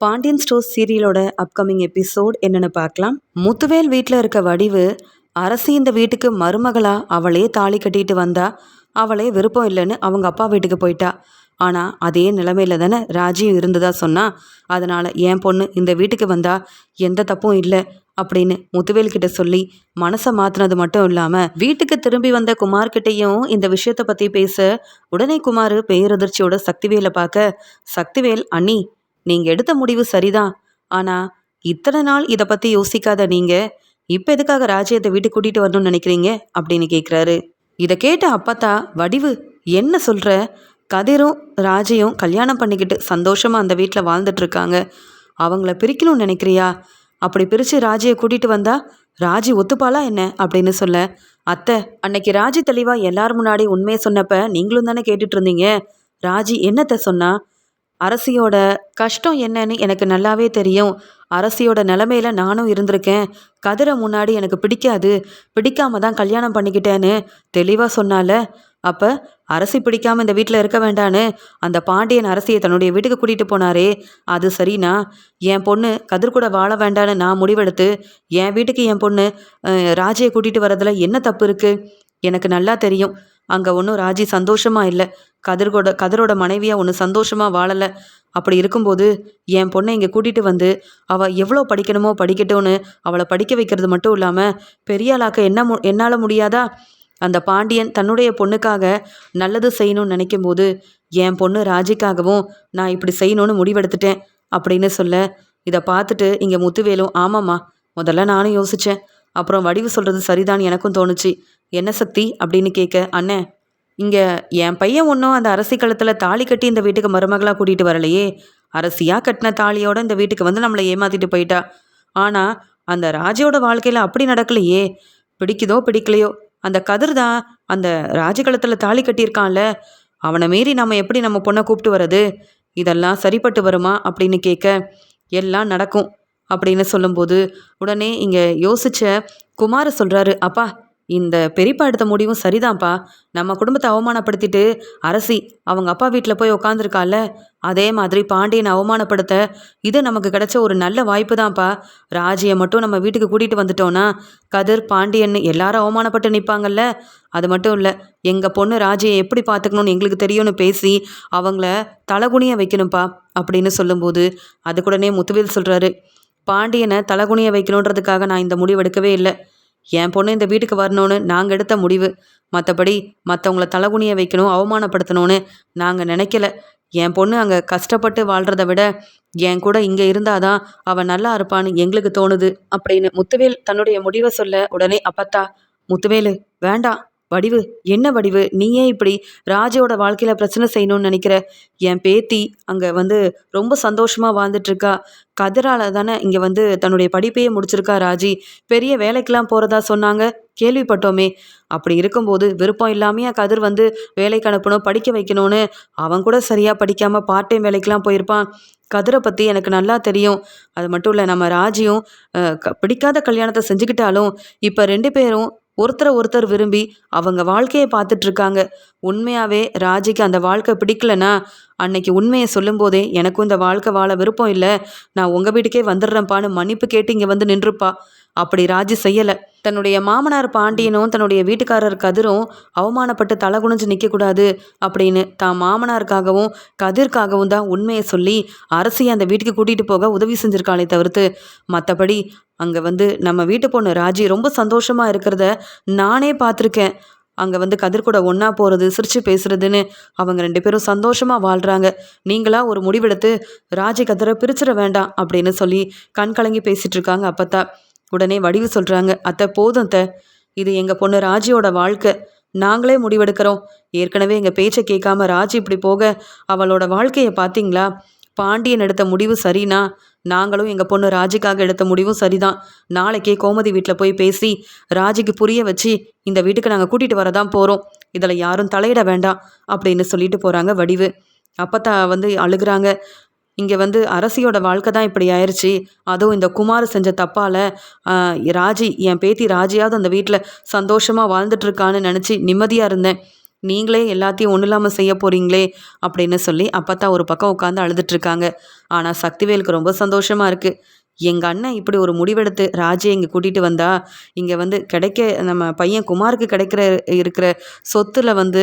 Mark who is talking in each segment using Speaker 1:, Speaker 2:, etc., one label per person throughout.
Speaker 1: Pandian store சீரியலோட upcoming episode என்னென்னு பார்க்கலாம். முத்துவேல் வீட்டில் இருக்க வடிவு அரசி இந்த வீட்டுக்கு மருமகளா அவளே தாலி கட்டிட்டு வந்தா அவளே விருப்பம் இல்லைன்னு அவங்க அப்பா வீட்டுக்கு போயிட்டா. ஆனால் அதே நிலைமையில தானே ராஜியும் இருந்ததா சொன்னா அதனால என் பொண்ணு இந்த வீட்டுக்கு வந்தா எந்த தப்பும் இல்லை அப்படின்னு முத்துவேல் கிட்ட சொல்லி மனசை மாத்தினது மட்டும் இல்லாம வீட்டுக்கு திரும்பி வந்த குமார் கிட்டயும் இந்த விஷயத்த பத்தி பேச உடனே குமார் பேரதிர்ச்சியோட சக்திவேலை பார்க்க சக்திவேல் அண்ணி நீங்க எடுத்த முடிவு சரிதான். ஆனா இத்தனை நாள் இதை பத்தி யோசிக்காத நீங்க இப்ப எதுக்காக ராஜ்யத்தை வீட்டுக்கு கூட்டிட்டு வரணும்னு நினைக்கிறீங்க? அப்படின்னு கேக்குறாரு. இதை கேட்ட அப்பாத்தா வடிவு என்ன சொல்ற? கதிரும் ராஜையும் கல்யாணம் பண்ணிக்கிட்டு சந்தோஷமா அந்த வீட்டில் வாழ்ந்துட்டு இருக்காங்க. அவங்கள பிரிக்கணும்னு நினைக்கிறியா? அப்படி பிரித்து ராஜியை கூட்டிட்டு வந்தா ராஜி ஒத்துப்பாளா என்ன? அப்படின்னு சொல்ல அத்தை அன்னைக்கு ராஜி தெளிவா எல்லார் முன்னாடி உண்மையை சொன்னப்ப நீங்களும் தானே கேட்டுட்டு இருந்தீங்க? ராஜி என்னத்தை சொன்னா? அரசியோட கஷ்டம் என்னன்னு எனக்கு நல்லாவே தெரியும். அரசியோட நிலமையில நானும் இருந்திருக்கேன். கதிரை முன்னாடி எனக்கு பிடிக்காது. பிடிக்காம தான் கல்யாணம் பண்ணிக்கிட்டேன்னு தெளிவாக சொன்னால. அப்போ அரசி பிடிக்காம இந்த வீட்டில் இருக்க வேண்டான்னு அந்த பாண்டியன் அரசியை தன்னுடைய வீட்டுக்கு கூட்டிகிட்டு போனாரே. அது சரிண்ணா என் பொண்ணு கதிர் கூட வாழ வேண்டான்னு நான் முடிவெடுத்து என் வீட்டுக்கு என் பொண்ணு ராஜையை கூட்டிகிட்டு வரதில் என்ன தப்பு இருக்குது எனக்கு நல்லா தெரியும். அங்கே ஒன்றும் ராஜி சந்தோஷமா இல்லை. கதிர்கோட கதிரோட மனைவியாக ஒன்று சந்தோஷமா வாழலை. அப்படி இருக்கும்போது என் பொண்ணை இங்கே கூட்டிகிட்டு வந்து அவள் எவ்வளோ படிக்கணுமோ படிக்கட்டும்னு அவளை படிக்க வைக்கிறது மட்டும் இல்லாமல் பெரியாளாக்க என்ன மு என்னால் முடியாதா? அந்த பாண்டியன் தன்னுடைய பொண்ணுக்காக நல்லது செய்யணும்னு நினைக்கும் போது என் பொண்ணு ராஜிக்காகவும் நான் இப்படி செய்யணும்னு முடிவெடுத்துட்டேன் அப்படின்னு சொல்ல இதை பார்த்துட்டு இங்கே முத்துவேலும் ஆமாம்மா முதல்ல நானும் யோசித்தேன் அப்புறம் வடிவு சொல்கிறது சரிதான் எனக்கும் தோணுச்சு. என்ன சக்தி அப்படின்னு கேட்க அண்ணே இங்கே என் பையன் ஒன்றும் அந்த அரசி கழுத்தில் தாலி கட்டி இந்த வீட்டுக்கு மருமகளாக கூட்டிகிட்டு வரலையே. அரசியாக கட்டின தாலியோட இந்த வீட்டுக்கு வந்து நம்மளை ஏமாத்திட்டு போயிட்டா. ஆனால் அந்த ராஜியோட வாழ்க்கையில் அப்படி நடக்கலையே. பிடிக்குதோ பிடிக்கலையோ அந்த கதிர் தான் அந்த ராஜகலத்தில் தாலி கட்டியிருக்கான்ல. அவனை மீறி நம்ம எப்படி நம்ம பொண்ணை கூப்பிட்டு வர்றது? இதெல்லாம் சரிப்பட்டு வருமா அப்படின்னு கேட்க எல்லாம் நடக்கும் அப்படின்னு சொல்லும்போது உடனே இங்கே யோசிச்ச குமார சொல்கிறாரு அப்பா இந்த பெரியப்பா எடுத்த முடிவும் சரிதான்ப்பா. நம்ம குடும்பத்தை அவமானப்படுத்திட்டு அரசி அவங்க அப்பா வீட்டில் போய் உக்காந்துருக்கால அதே மாதிரி பாண்டியனை அவமானப்படுத்த இது நமக்கு கிடைச்ச ஒரு நல்ல வாய்ப்பு தான்ப்பா ராஜியை மட்டும் நம்ம வீட்டுக்கு கூட்டிகிட்டு வந்துட்டோன்னா கதிர் பாண்டியன் எல்லாரும் அவமானப்பட்டு நிற்பாங்கல்ல அது மட்டும் இல்லை எங்கள் பொண்ணு ராஜியை எப்படி பார்த்துக்கணும்னு எங்களுக்கு தெரியும்னு பேசி அவங்கள தலகுனிய வைக்கணும்ப்பா அப்படின்னு சொல்லும்போது அதுக்குடனே முத்துவேல் சொல்கிறாரு பாண்டியனை தலகுனிய வைக்கணுன்றதுக்காக நான் இந்த முடிவு எடுக்கவே இல்லை. என் பொண்ணு இந்த வீட்டுக்கு வரணும்னு நாங்கள் எடுத்த முடிவு. மற்றபடி மற்றவங்கள தலகுனிய வைக்கணும் அவமானப்படுத்தணும்னு நாங்கள் நினைக்கல. என் பொண்ணு அங்கே கஷ்டப்பட்டு வாழ்கிறத விட என் கூட இங்கே இருந்தாதான் அவன் நல்லா இருப்பான்னு எங்களுக்கு தோணுது அப்படின்னு முத்துவேல் தன்னுடைய முடிவை சொல்ல உடனே அப்பத்தா முத்துவேலு வேண்டாம். வடிவு? என்ன வடிவு? நீயே இப்படி ராஜோட வாழ்க்கையில் பிரச்சனை செய்யணும்னு நினைக்கிற? என் பேத்தி அங்கே வந்து ரொம்ப சந்தோஷமாக வாழ்ந்துட்டு இருக்கா கதிரால தானே இங்கே வந்து தன்னுடைய படிப்பையே முடிச்சிருக்கா ராஜி. பெரிய வேலைக்கெல்லாம் போகிறதா சொன்னாங்க. கேள்விப்பட்டோமே. அப்படி இருக்கும்போது விருப்பம் இல்லாமையா கதிர் வந்து வேலைக்கு அனுப்பணும் படிக்க வைக்கணும்னு அவன் கூட சரியாக படிக்காமல் பார்ட் டைம் வேலைக்கெலாம் போயிருப்பான். கதிரை பற்றி எனக்கு நல்லா தெரியும். அது மட்டும் இல்லை நம்ம ராஜியும் க- பிடிக்காத கல்யாணத்தை செஞ்சுக்கிட்டாலும் இப்போ ரெண்டு பேரும் ஒருத்தரை ஒருத்தர் விரும்பி அவங்க வாழ்க்கையை பார்த்துட்டு இருக்காங்க உண்மையாகவே ராஜிக்கு அந்த வாழ்க்கை பிடிக்கலனா அன்னைக்கு உண்மையை சொல்லும்போதே எனக்கும் இந்த வாழ்க்கை வாழ விருப்பம் இல்லை. நான் உங்கள் வீட்டுக்கே வந்துடுறேன்ப்பான்னு மன்னிப்பு கேட்டு இங்கே வந்து நின்றுப்பா. அப்படி ராஜி செய்யலை. தன்னுடைய மாமனார் பாண்டியனும் தன்னுடைய வீட்டுக்காரர் கதிரும் அவமானப்பட்டு தலை குனிஞ்சு நிற்கக்கூடாது அப்படின்னு தான் மாமனாருக்காகவும் கதிர்க்காகவும் தான் உண்மையை சொல்லி அரசியை அந்த வீட்டுக்கு கூட்டிகிட்டு போக உதவி செஞ்சுருக்காளே தவிர்த்து மற்றபடி அங்கே வந்து நம்ம வீட்டு பொண்ணு ராஜி ரொம்ப சந்தோஷமாக இருக்கிறத நானே பார்த்துருக்கேன். அங்கே வந்து கதிர் கூட ஒன்றா போகிறது சிரித்து பேசுறதுன்னு அவங்க ரெண்டு பேரும் சந்தோஷமாக வாழ்கிறாங்க நீங்களா ஒரு முடிவெடுத்து ராஜி கதிரை பிரிச்சிட வேண்டாம் அப்படின்னு சொல்லி கண் கலங்கி பேசிகிட்ருக்காங்க இருக்காங்க அப்பத்தா. உடனே வடிவு சொல்கிறாங்க அத்தை போதும் அத்தை. இது எங்கள் பொண்ணு ராஜியோட வாழ்க்கை. நாங்களே முடிவெடுக்கிறோம். ஏற்கனவே எங்கள் பேச்சை கேட்காம ராஜி இப்படி போக அவளோட வாழ்க்கையை பார்த்தீங்களா? பாண்டியன் எடுத்த முடிவு சரினா? நாங்களும் எங்கள் பொண்ணு ராஜிக்காக எடுத்த முடிவும் சரிதான். நாளைக்கே கோமதி வீட்டில் போய் பேசி ராஜிக்கு புரிய வச்சு இந்த வீட்டுக்கு நாங்கள் கூட்டிகிட்டு வரதான் போகிறோம் இதில் யாரும் தலையிட வேண்டாம் அப்படின்னு சொல்லிட்டு போகிறாங்க வடிவு. அப்பத்தா வந்து அழுகுறாங்க. இங்கே வந்து அரசியோட வாழ்க்கை தான் இப்படி ஆயிடுச்சு அதுவும் இந்த குமார் செஞ்ச தப்பால் ராஜி என் பேத்தி ராஜியாவது அந்த வீட்டில் சந்தோஷமாக வாழ்ந்துட்டுருக்கான்னு நினச்சி நிம்மதியாக இருந்தேன். நீங்களே எல்லாத்தையும் ஒன்றும் இல்லாமல் செய்ய போகிறீங்களே அப்படின்னு சொல்லி அப்பத்தா ஒரு பக்கம் உட்காந்து அழுதுட்ருக்காங்க ஆனால் சக்திவேலுக்கு ரொம்ப சந்தோஷமாக இருக்குது எங்கள் அண்ணன் இப்படி ஒரு முடிவெடுத்து ராஜே இங்கே கூட்டிகிட்டு வந்தா இங்கே வந்து கிடைக்க நம்ம பையன் குமாருக்கு கிடைக்கிற இருக்கிற சொத்துல வந்து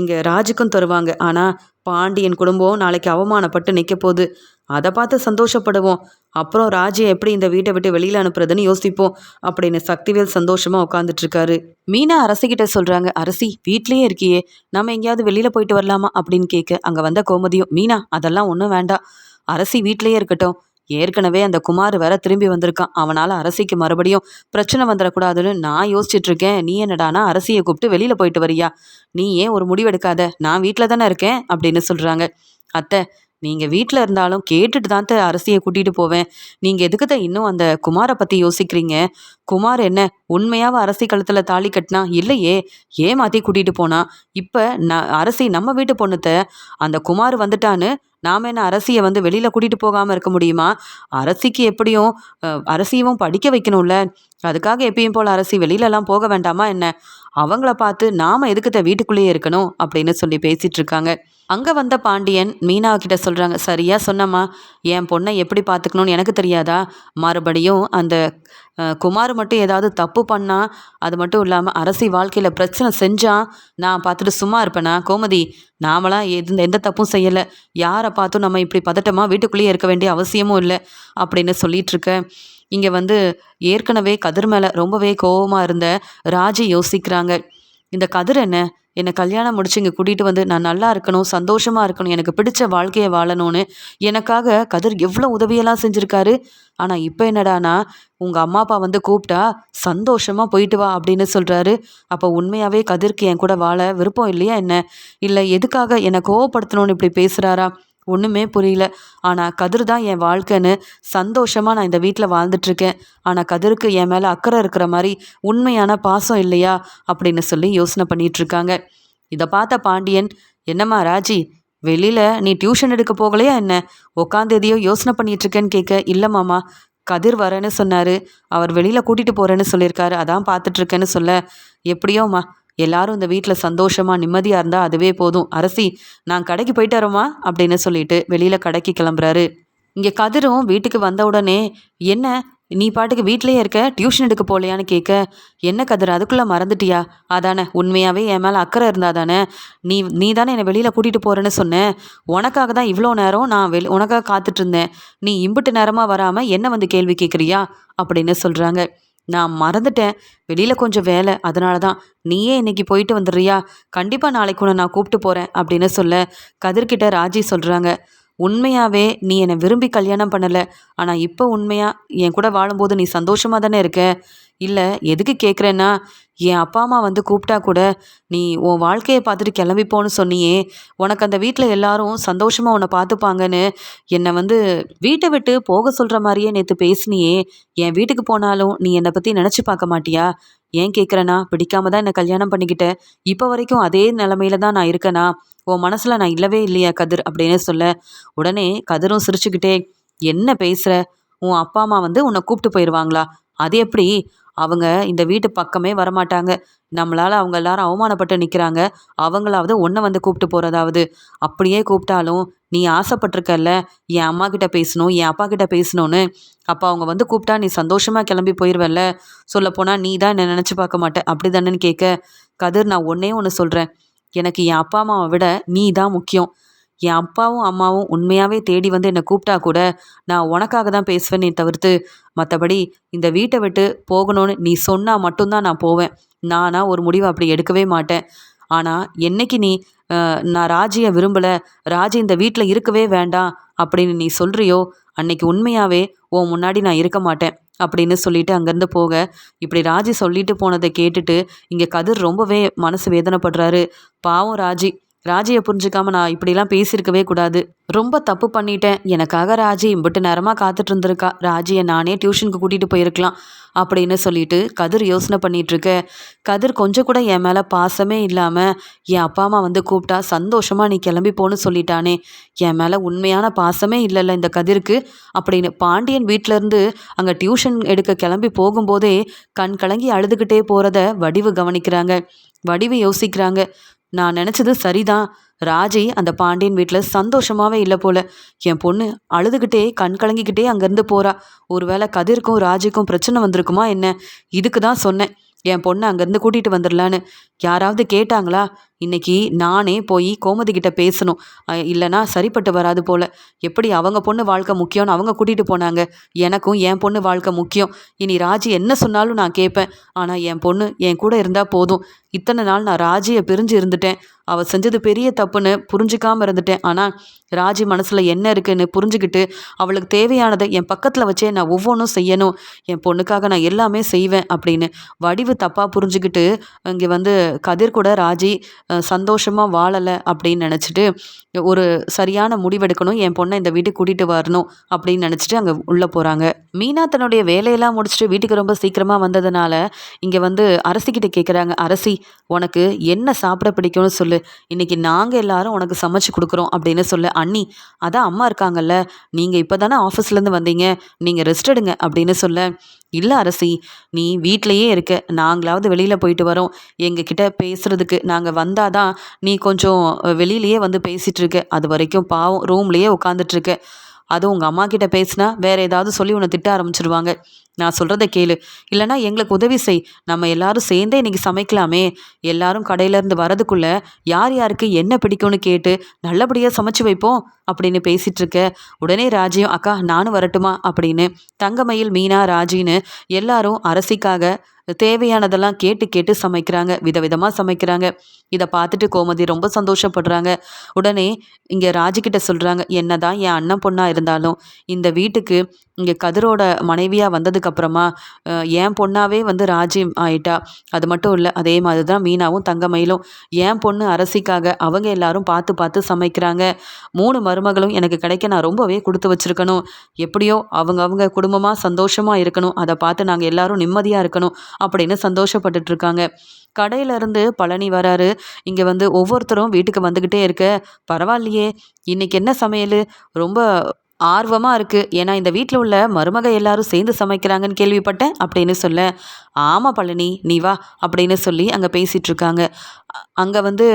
Speaker 1: இங்கே ராஜுக்கும் தருவாங்க. ஆனால் பாண்டியன் குடும்பம் நாளைக்கு அவமானப்பட்டு நிற்க போகுது. அதை பார்த்து சந்தோஷப்படுவோம். அப்புறம் ராஜே எப்படி இந்த வீட்டை விட்டு வெளியில் அனுப்புறதுன்னு யோசிப்போம் அப்படின்னு சக்திவேல் சந்தோஷமாக உட்காந்துட்ருக்காரு மீனா அரசிக்கிட்ட சொல்கிறாங்க அரசி வீட்லேயே இருக்கியே. நம்ம எங்கேயாவது வெளியில் போயிட்டு வரலாமா? அப்படின்னு கேட்க அங்கே வந்த கோமதியும் மீனா அதெல்லாம் ஒன்றும் வேண்டாம். அரசி வீட்லேயே இருக்கட்டும். ஏற்கனவே அந்த குமார் வேற திரும்பி வந்திருக்கான். அவனால் அரசிக்கு மறுபடியும் பிரச்சனை வந்துடக்கூடாதுன்னு நான் யோசிச்சுட்டு இருக்கேன் நீ என்னடானா அரசியை கூப்பிட்டு வெளியில் போயிட்டு வரியா? நீ ஏன் ஒரு முடிவெடுக்காத? நான் வீட்டில் தானே இருக்கேன் அப்படின்னு சொல்கிறாங்க அத்தை நீங்கள் வீட்டில் இருந்தாலும் கேட்டுட்டு தான் அரசியை கூட்டிகிட்டு போவேன். நீங்கள் எதுக்கு தான் இன்னும் அந்த குமாரை பற்றி யோசிக்கிறீங்க? குமார் என்ன உண்மையாக அரசி கழுத்தில் தாலி கட்டினா? இல்லையே ஏமாற்றி கூட்டிகிட்டு போனா? இப்போ ந அரசி நம்ம வீட்டு பொண்ணுத்த அந்த குமார் வந்துட்டான்னு நாம் என்ன அரசியை வந்து வெளியில் கூட்டிகிட்டு போகாமல் இருக்க முடியுமா? அரசிக்கு எப்படியும் அரசியவும் படிக்க வைக்கணும்ல. அதுக்காக எப்பயும் போல் அரசி வெளியிலலாம் போக வேண்டாமா என்ன? அவங்கள பார்த்து நாம் எதுக்குத்த வீட்டுக்குள்ளேயே இருக்கணும் அப்படின்னு சொல்லி பேசிகிட்டு இருக்காங்க அங்கே வந்த பாண்டியன் மீனா கிட்ட சொல்கிறாங்க சரியாக சொன்னம்மா. என் பொண்ணை எப்படி பார்த்துக்கணும்னு எனக்கு தெரியாதா? மறுபடியும் அந்த குமார் மட்டும் ஏதாவது தப்பு பண்ணால் அது மட்டும் இல்லாமல் அரசி வாழ்க்கையில் பிரச்சனை செஞ்சால் நான் பார்த்துட்டு சும்மா இருப்பேனா? கோமதி நாமளாம் எது எந்த தப்பும் செய்யலை. யாரை பார்த்தும் நம்ம இப்படி பதட்டமாக வீட்டுக்குள்ளேயே இருக்க வேண்டிய அவசியமும் இல்லை. அப்படின்னு சொல்லிகிட்ருக்கேன் இங்கே வந்து ஏற்கனவே கதிர் மேலே ரொம்பவே கோபமாக இருந்த ராஜி யோசிக்கிறாங்க. இந்த கதிர் என்ன? என்னை கல்யாணம் முடிச்சு இங்கே கூட்டிகிட்டு வந்து நான் நல்லா இருக்கணும் சந்தோஷமாக இருக்கணும் எனக்கு பிடிச்ச வாழ்க்கையை வாழணும்னு எனக்காக கதிர் எவ்வளோ உதவியெல்லாம் செஞ்சுருக்காரு. ஆனால் இப்போ என்னடானா உங்கள் அம்மா அப்பா வந்து கூப்பிட்டா சந்தோஷமாக போயிட்டு வா அப்படின்னு சொல்கிறாரு அப்போ உண்மையாகவே கதிர்க்கு என் கூட வாழ விருப்பம் இல்லையா என்ன? இல்லை எதுக்காக என்னை கோவப்படுத்தணும்னு இப்படி பேசுகிறாரா ஒன்றுமே புரியல. ஆனால் கதிர் தான் என் வாழ்க்கைன்னு சந்தோஷமாக நான் இந்த வீட்டில் வாழ்ந்துட்டுருக்கேன். ஆனால் கதிருக்கு என் மேலே அக்கறை இருக்கிற மாதிரி உண்மையான பாசம் இல்லையா? அப்படின்னு சொல்லி யோசனை பண்ணிகிட்ருக்காங்க இதை பார்த்த பாண்டியன் என்னம்மா ராஜி வெளியில் நீ டியூஷன் எடுக்க போகலையா என்ன? உட்காந்து எதையோ யோசனை பண்ணிகிட்ருக்கேன்னு கேட்க இல்லைம்மாமா கதிர் வரேன்னு சொன்னார். அவர் வெளியில் கூட்டிகிட்டு போகிறேன்னு சொல்லியிருக்காரு. அதான் பார்த்துட்ருக்கேன்னு சொல்ல. எப்படியோம்மா எல்லாரும் இந்த வீட்டில் சந்தோஷமாக நிம்மதியாக இருந்தால் அதுவே போதும். அரசி நான் கடைக்கு போயிட்டு வரோமா அப்படின்னு சொல்லிட்டு வெளியில் கடைக்கு கிளம்புறாரு. இங்கே கதிரும் வீட்டுக்கு வந்த உடனே என்ன நீ பாட்டுக்கு வீட்லேயே இருக்க? டியூஷன் எடுக்க போலையான்னு கேட்க. என்ன கதிர் அதுக்குள்ளே மறந்துட்டியா? அதானே உண்மையாகவே என் மேலே அக்கறை இருந்தா தானே? நீ நீ தானே என்னை வெளியில் கூட்டிகிட்டு போகிறேன்னு சொன்னேன் உனக்காக தான் இவ்வளோ நேரம் நான் வெளி உனக்காக காத்துட்ருந்தேன் நீ இம்புட்டு நேரமாக வராமல் என்ன வந்து கேள்வி கேட்குறியா அப்படின்னு சொல்கிறாங்க நான் மறந்துட்டேன். வெளியில் கொஞ்சம் வேலை. அதனால தான் நீயே இன்னைக்கு போயிட்டு வந்துடுறியா? கண்டிப்பாக நாளைக்கு உன்னை நான் கூப்பிட்டு போகிறேன் அப்படின்னு சொல்ல கதிர்கிட்ட ராஜி சொல்கிறாங்க உண்மையாகவே நீ என்னை விரும்பி கல்யாணம் பண்ணலை. ஆனால் இப்போ உண்மையாக என் கூட வாழும்போது நீ சந்தோஷமாக தானே இருக்க? இல்லை எதுக்கு கேட்குறேன்னா என் அப்பா அம்மா வந்து கூப்பிட்டா கூட நீ உன் வாழ்க்கையை பார்த்துட்டு கிளம்பிப்போன்னு சொன்னியே உனக்கு அந்த வீட்டில் எல்லாரும் சந்தோஷமாக உன்னை பார்த்துப்பாங்கன்னு என்னை வந்து வீட்டை விட்டு போக சொல்கிற மாதிரியே நேற்று பேசினியே என் வீட்டுக்கு போனாலும் நீ என்னை பற்றி நினச்சி பார்க்க மாட்டியா? ஏன் கேட்குறேன்னா பிடிக்காம தான் என்னை கல்யாணம் பண்ணிக்கிட்டேன் இப்போ வரைக்கும் அதே நிலமையில தான் நான் இருக்கேனா? உன் மனசில் நான் இல்லவே இல்லையா கதிர்? அப்படின்னு சொல்ல உடனே கதிரும் சிரிச்சுக்கிட்டே என்ன பேசுகிற உன் அப்பா அம்மா வந்து உன்னை கூப்பிட்டு போயிடுவாங்களா அது எப்படி? அவங்க இந்த வீட்டு பக்கமே வரமாட்டாங்க. நம்மளால் அவங்க எல்லாரும் அவமானப்பட்டு நிற்கிறாங்க அவங்களாவது ஒன்றை வந்து கூப்பிட்டு போகிறதாவது அப்படியே கூப்பிட்டாலும் நீ ஆசைப்பட்டிருக்கல்ல? என் அம்மா கிட்ட பேசணும் என் அப்பா கிட்ட பேசணும்னு. அப்போ அவங்க வந்து கூப்பிட்டா நீ சந்தோஷமாக கிளம்பி போயிடுவல்ல சொல்லப்போனால் நீ தான் என்ன நினச்சி பார்க்க மாட்டேன் அப்படி தானேன்னு கேட்க கதிர் நான் ஒன்றே ஒன்று சொல்கிறேன் எனக்கு என் அப்பா அம்மாவை விட நீ தான் முக்கியம். என் அப்பாவும் அம்மாவும் உண்மையாகவே தேடி வந்து என்னை கூப்பிட்டா கூட நான் உனக்காக தான் பேசுவேனே தவிர்த்து. மற்றபடி இந்த வீட்டை விட்டு போகணும்னு நீ சொன்னால் மட்டும்தான் நான் போவேன். நானா ஒரு முடிவை அப்படி எடுக்கவே மாட்டேன். ஆனால் என்னைக்கு நீ நான் ராஜியை விரும்பலை ராஜி இந்த வீட்டில் இருக்கவே வேண்டாம் அப்படின்னு நீ சொல்கிறியோ அன்னைக்கு உண்மையாகவே உன் முன்னாடி நான் இருக்க மாட்டேன் அப்படின்னு சொல்லிட்டு அங்கேருந்து போக இப்படி ராஜி சொல்லிட்டு போனதை கேட்டுட்டு இங்கே கதிர் ரொம்பவே மனசு வேதனைப்படுறாரு. பாவம் ராஜி. ராஜியை புரிஞ்சுக்காம நான் இப்படிலாம் பேசியிருக்கவே கூடாது. ரொம்ப தப்பு பண்ணிட்டேன். எனக்காக ராஜி இம்பிட்டு நேரமாக காத்துட்டு இருந்திருக்கா. ராஜியை நானே டியூஷனுக்கு கூட்டிகிட்டு போயிருக்கலாம் அப்படின்னு சொல்லிட்டு கதிர் யோசனை பண்ணிகிட்ருக்க கதிர் கொஞ்சம் கூட என் மேலே பாசமே இல்லாமல் என் அப்பா அம்மா வந்து கூப்பிட்டா சந்தோஷமாக நீ கிளம்பி போன்னு சொல்லிட்டானே. என் மேலே உண்மையான பாசமே இல்லைல்ல இந்த கதிருக்கு அப்படின்னு பாண்டியன் வீட்டிலேருந்து அங்கே டியூஷன் எடுக்க கிளம்பி போகும்போதே கண் கலங்கி அழுதுகிட்டே போகிறத வடிவு கவனிக்கிறாங்க. வடிவு யோசிக்கிறாங்க. நான் நினச்சது சரிதான். ராஜி அந்த பாண்டியன் வீட்டில் சந்தோஷமாவே இல்லை போல. என் பொண்ணு அழுதுகிட்டே கண் கலங்கிக்கிட்டே அங்கேருந்து போறா. ஒருவேளை கதிர்க்கும் ராஜிக்கும் பிரச்சனை வந்திருக்குமா என்ன? இதுக்கு தான் சொன்னேன். என் பொண்ணை அங்கேருந்து கூட்டிகிட்டு வந்துடலான்னு யாராவது கேட்டாங்களா? இன்னைக்கு நானே போய் கோமதி கிட்ட பேசணும். இல்லைனா இல்லைன்னா சரிப்பட்டு வராது போல. எப்படி அவங்க பொண்ணு வாழ்க்கை முக்கியம்னு அவங்க கூட்டிகிட்டு போனாங்க. எனக்கும் என் பொண்ணு வாழ்க்கை முக்கியம். இனி ராஜி என்ன சொன்னாலும் நான் கேட்பேன். ஆனால் என் பொண்ணு என் கூட இருந்தால் போதும். இத்தனை நாள் நான் ராஜியை பிரிஞ்சு இருந்துட்டேன். அவள் செஞ்சது பெரிய தப்புன்னு புரிஞ்சுக்காம இருந்துட்டேன். ஆனால் ராஜி மனசில் என்ன இருக்குன்னு புரிஞ்சுக்கிட்டு அவளுக்கு தேவையானதை என் பக்கத்தில் வச்சே நான் ஒவ்வொன்றும் செய்யணும். என் பொண்ணுக்காக நான் எல்லாமே செய்வேன் அப்படின்னு வடிவு தப்பாக புரிஞ்சுக்கிட்டு இங்கே வந்து கதிர் கூட ராஜி சந்தோஷமாக வாழலை அப்படின்னு நினச்சிட்டு ஒரு சரியான முடிவெடுக்கணும் என் பொண்ணை இந்த வீட்டுக்கு கூட்டிகிட்டு வரணும் அப்படின்னு நினச்சிட்டு அங்கே உள்ளே போகிறாங்க மீனா தன்னுடைய வேலையெல்லாம் முடிச்சுட்டு வீட்டுக்கு ரொம்ப சீக்கிரமாக வந்ததுனால இங்கே வந்து அரசிக்கிட்ட கேட்குறாங்க அரசி உனக்கு என்ன சாப்பிட பிடிக்கும்னு சொல்லு. இன்றைக்கி நாங்கள் எல்லாரும் உனக்கு சமைச்சு கொடுக்குறோம் அப்படின்னு சொல்லு. அண்ணி அதான் அம்மா இருக்காங்கல்ல நீங்கள் இப்போ தானே ஆஃபீஸ்லேருந்து வந்தீங்க நீங்கள் ரெஸ்ட் எடுங்க அப்படின்னு சொல்ல இல்லை அரசி நீ வீட்டிலையே இருக்க. நாங்களாவது வெளியில் போயிட்டு வரோம். எங்ககிட்ட பேசுகிறதுக்கு நாங்கள் வந்தால் தான் நீ கொஞ்சம் வெளியிலேயே வந்து பேசிகிட்ருக்க அது வரைக்கும் பாவம் ரூம்லேயே உட்காந்துட்ருக்க அதுவும் உங்கள் அம்மா கிட்ட பேசினா வேற ஏதாவது சொல்லி உன்னை திட்ட ஆரம்பிச்சிருவாங்க. நான் சொல்கிறத கேளு. இல்லைனா எங்களுக்கு உதவி செய். நம்ம எல்லாரும் சேர்ந்தே இன்னைக்கு சமைக்கலாமே. எல்லாரும் கடையிலேருந்து வரதுக்குள்ள யார் யாருக்கு என்ன பிடிக்கும்னு கேட்டு நல்லபடியாக சமைச்சு வைப்போம் அப்படின்னு பேசிட்டு இருக்க. உடனே ராஜியும் அக்கா நானும் வரட்டுமா? அப்படின்னு தங்கமயில் மீனா ராஜின்னு எல்லாரும் அரசிக்காக தேவையானதெல்லாம் கேட்டு கேட்டு சமைக்கிறாங்க விதவிதமாக சமைக்கிறாங்க. இதை பார்த்துட்டு கோமதி ரொம்ப சந்தோஷப்படுறாங்க. உடனே இங்கே ராஜுக்கிட்ட சொல்கிறாங்க என்னதான் என் அண்ணன் பொண்ணாக இருந்தாலும் இந்த வீட்டுக்கு இங்கே கதிரோட மனைவியாக வந்ததுக்கப்புறமா என் பொண்ணாவே வந்து ராஜி ஆயிட்டா. அது மட்டும் இல்லை அதே மாதிரி தான் மீனாவும் தங்கமயிலும். என் பொண்ணு அரசிக்காக அவங்க எல்லாரும் பார்த்து பார்த்து சமைக்கிறாங்க. மூணு மருமகளும் எனக்கு கிடைக்க நான் ரொம்பவே கொடுத்து வச்சிருக்கணும். எப்படியோ அவங்க அவங்க குடும்பமாக சந்தோஷமாக இருக்கணும். அதை பார்த்து நாங்கள் எல்லாரும் நிம்மதியாக இருக்கணும் அப்படின்னு சந்தோஷப்பட்டுட்டு இருக்காங்க. கடையில இருந்து பழனி வராரு. இங்கே வந்து ஒவ்வொருத்தரும் வீட்டுக்கு வந்துக்கிட்டே இருக்க. பரவாயில்லையே இன்றைக்கி என்ன சமையல்? ரொம்ப ஆர்வமாக இருக்குது ஏன்னா இந்த வீட்டில் உள்ள மருமக எல்லாரும் சேர்ந்து சமைக்கிறாங்கன்னு கேள்விப்பட்டேன். அப்படின்னு சொல்ல ஆமாம் பழனி நீ வா அப்படின்னு சொல்லி அங்கே பேசிகிட்டு இருக்காங்க. அங்கே வந்து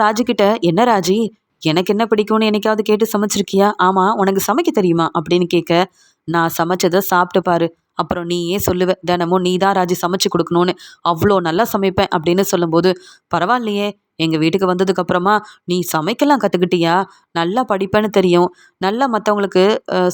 Speaker 1: ராஜுக்கிட்ட என்ன ராஜி? எனக்கு என்ன பிடிக்கும்னு என்னைக்காவது கேட்டு சமைச்சிருக்கியா? ஆமாம் உனக்கு சமைக்க தெரியுமா? அப்படின்னு கேட்க நான் சமைச்சதை சாப்பிட்டு பாரு. அப்புறம் நீயே சொல்லுவ தினமும் நீ தான் ராஜி சமைச்சு கொடுக்கணும்னு அவ்வளோ நல்லா சமைப்பேன் அப்படின்னு சொல்லும்போது பரவாயில்லையே எங்கள் வீட்டுக்கு வந்ததுக்கப்புறமா நீ சமைக்கலாம் கற்றுக்கிட்டியா நல்லா படிப்பேன்னு தெரியும். நல்லா மற்றவங்களுக்கு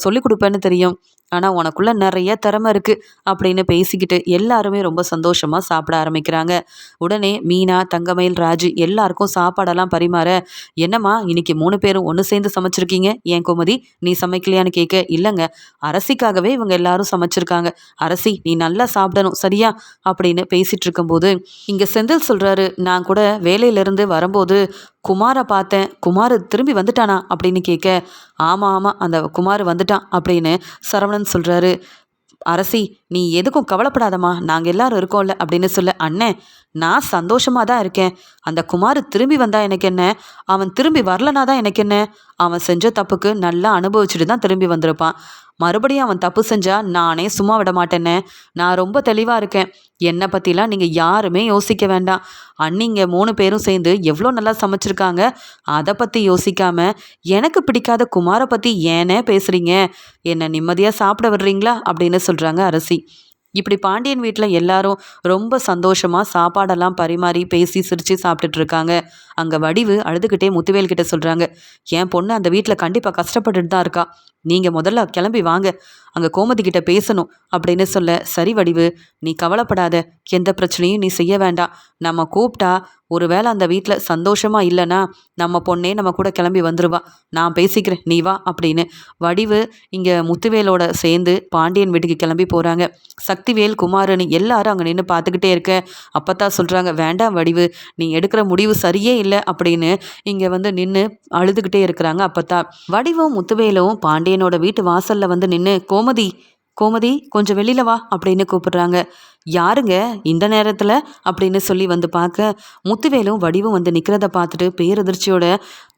Speaker 1: சொல்லிக் கொடுப்பேன்னு தெரியும். ஆனால் உனக்குள்ள நிறைய திறமை இருக்குது அப்படின்னு பேசிக்கிட்டு எல்லாருமே ரொம்ப சந்தோஷமாக சாப்பிட ஆரம்பிக்கிறாங்க. உடனே மீனா தங்கமயில் ராஜு எல்லாருக்கும் சாப்பாடெல்லாம் பரிமாற என்னம்மா இன்னைக்கு மூணு பேரும் ஒன்று சேர்ந்து சமைச்சிருக்கீங்க? ஏன் கோமதி நீ சமைக்கலையான்னு கேட்க இல்லைங்க அரசிக்காகவே இவங்க எல்லாரும் சமைச்சிருக்காங்க. அரசி நீ நல்லா சாப்பிடணும் சரியா? அப்படின்னு பேசிட்டு இருக்கும்போது இங்கே செந்தில் சொல்கிறாரு நான் கூட வேலையிலேருந்து வரும்போது குமாரை பார்த்தேன். குமார் திரும்பி வந்துட்டானா? அப்படின்னு கேட்க ஆமாம் ஆமாம் அந்த குமார் வந்துட்டான் அப்படின்னு சரவணன் சொல்கிறாரு அரசி நீ எதுக்கும் கவலைப்படாதம்மா. நாங்கள் எல்லாரும் இருக்கோம்ல அப்படின்னு சொல்ல அண்ணன் நான் சந்தோஷமாக தான் இருக்கேன். அந்த குமார் திரும்பி வந்தா எனக்கு என்ன? அவன் திரும்பி வரலனா தான் எனக்கு என்ன? அவன் செஞ்ச தப்புக்கு நல்லா அனுபவிச்சுட்டு தான் திரும்பி வந்திருப்பான். மறுபடியும் அவன் தப்பு செஞ்சா நானே சும்மா விட மாட்டேனே நான் ரொம்ப தெளிவாக இருக்கேன். என்னை பற்றிலாம் நீங்கள் யாருமே யோசிக்க வேண்டாம். அண்ணிங்க மூணு பேரும் சேர்ந்து எவ்வளோ நல்லா சமைச்சிருக்காங்க. அதை பற்றி யோசிக்காம எனக்கு பிடிக்காத குமாரை பற்றி ஏனே பேசுகிறீங்க என்னை நிம்மதியாக சாப்பிட விடுறீங்களா? அப்படின்னு சொல்கிறாங்க அரசி. இப்படி பாண்டியன் வீட்டில் எல்லாரும் ரொம்ப சந்தோஷமாக சாப்பாடெல்லாம் பரிமாறி பேசி சிரித்து சாப்பிட்டுட்டு இருக்காங்க. அங்கே வடிவு அழுதுகிட்டே முத்துவேல் கிட்ட சொல்கிறாங்க என் பொண்ணு அந்த வீட்டில் கண்டிப்பாக கஷ்டப்பட்டுட்டு தான் இருக்கா. நீங்கள் முதல்ல கிளம்பி வாங்க. அங்கே கோமதி கிட்ட பேசணும் அப்படின்னு சொல்ல சரி வடிவு நீ கவலைப்படாத. எந்த பிரச்சனையும் நீ செய்ய வேண்டாம். நம்ம கூப்பிட்டா ஒருவேளை அந்த வீட்டில் சந்தோஷமாக இல்லைன்னா நம்ம பொண்ணே நம்ம கூட கிளம்பி வந்துருவா. நான் பேசிக்கிறேன். நீ வா அப்படின்னு. வடிவு இங்கே முத்துவேலோட சேர்ந்து பாண்டியன் வீட்டுக்கு கிளம்பி போகிறாங்க சக்திவேல் குமாரன் எல்லாரும் அங்கே நின்று பார்த்துக்கிட்டே இருக்க அப்பத்தான் சொல்கிறாங்க வேண்டாம் வடிவு நீ எடுக்கிற முடிவு சரியே இல்லை அப்படின்னு இங்கே வந்து நின்று அழுதுகிட்டே இருக்கிறாங்க. அப்பத்தான் வடிவும் முத்துவேலும் பாண்டியனோட வீட்டு வாசல்ல வந்து நின்று கோமதி கோமதி கொஞ்சம் வெளியில வா அப்படின்னு கூப்பிடுறாங்க. யாருங்க? இந்த நேரத்தில்? அப்படின்னு சொல்லி வந்து பார்க்க முத்துவேலும் வடிவும் வந்து நிற்கிறத பார்த்துட்டு பேரதிர்ச்சியோட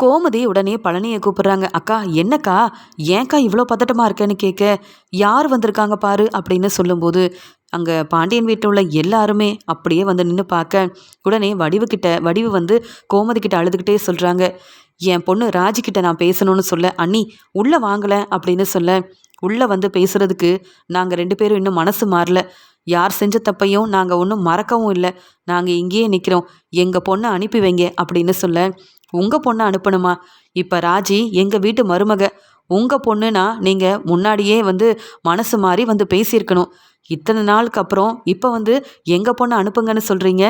Speaker 1: கோமதி உடனே பழனியை கூப்பிட்றாங்க. அக்கா என்னக்கா? ஏன்க்கா இவ்வளோ பதட்டமாக இருக்கேன்னு கேட்க? யார் வந்திருக்காங்க பாரு அப்படின்னு சொல்லும்போது அங்கே பாண்டியன் வீட்டில் உள்ள எல்லாருமே அப்படியே வந்து நின்று பார்க்க உடனே வடிவு கிட்ட வடிவு வந்து கோமதி கிட்ட அழுதுகிட்டே சொல்கிறாங்க என் பொண்ணு ராஜிக்கிட்ட நான் பேசணும்னு சொல்ல அண்ணி உள்ளே வாங்கலை அப்படின்னு சொல்ல உள்ளே வந்து பேசுறதுக்கு நாங்கள் ரெண்டு பேரும் இன்னும் மனசு மாறல. யார் செஞ்ச தப்பையும் நாங்கள் ஒன்றும் மறக்கவும் இல்லை. நாங்கள் இங்கேயே நிற்கிறோம் எங்கள் பொண்ணை அனுப்பி வைங்க அப்படின்னு சொல்ல உங்கள் பொண்ணை அனுப்பணுமா? இப்போ ராஜி எங்கள் வீட்டு மருமக உங்கள் பொண்ணுனா நீங்கள் முன்னாடியே வந்து மனசு மாறி வந்து பேசியிருக்கணும். இத்தனை நாளுக்கு அப்புறம் இப்போ வந்து எங்கள் பொண்ணை அனுப்புங்கன்னு சொல்கிறீங்க